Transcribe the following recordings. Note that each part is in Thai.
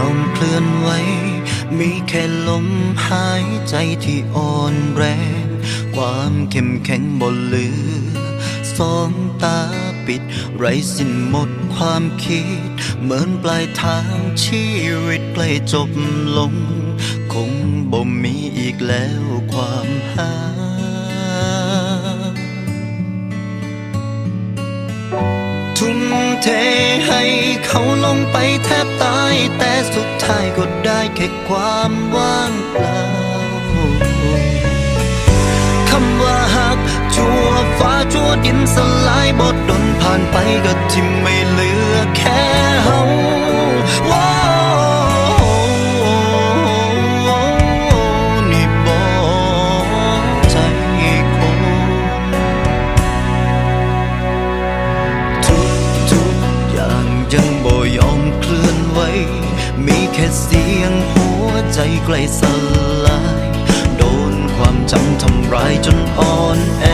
ยอมเคลื่อนไหว มีแค่ลมหายใจที่อ่อนแรง ความเข้มแข็งบ่เหลือ สองตาปิด ไรสิ้นหมดความคิด เหมือนปลายทางชีวิตใกล้จบลง คงบ่มีอีกแล้วความหาทุ่มเทให้เขาลงไปแทบ แต่สุดท้ายก็ได้แค่ความว่างเปล่าคำว่าหักชั่วฟ้าชั่วดินสลายบทดนผ่านไปก็ทิม เสียงหัวใจใกล้สลาย โดนความจำทำร้ายจนอ่อนแอ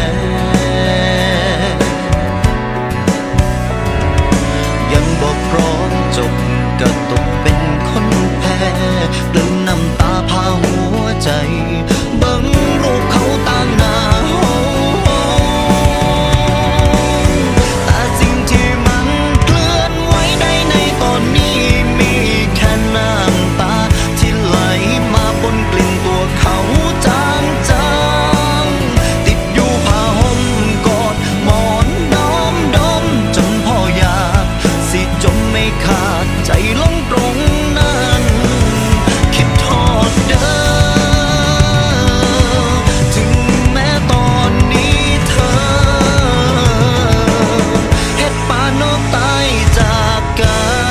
จากกัน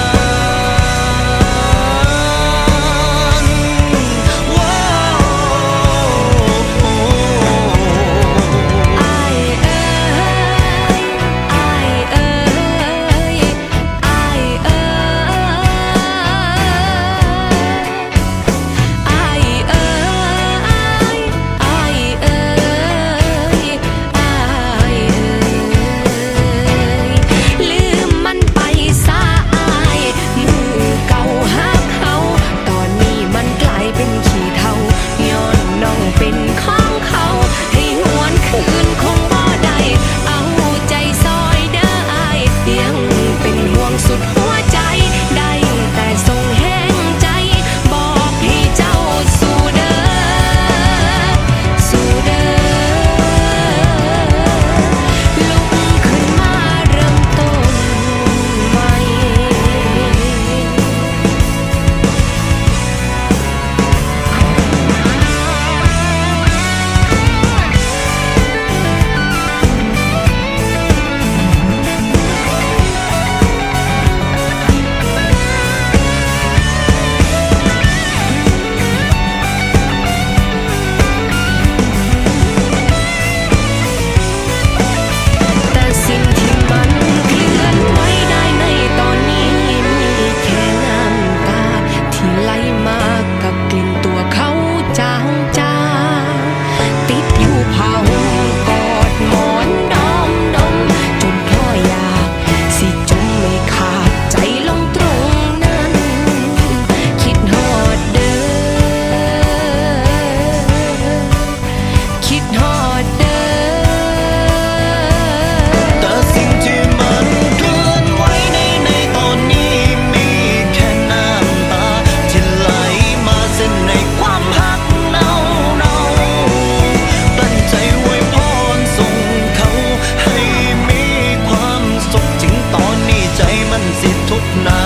บหนา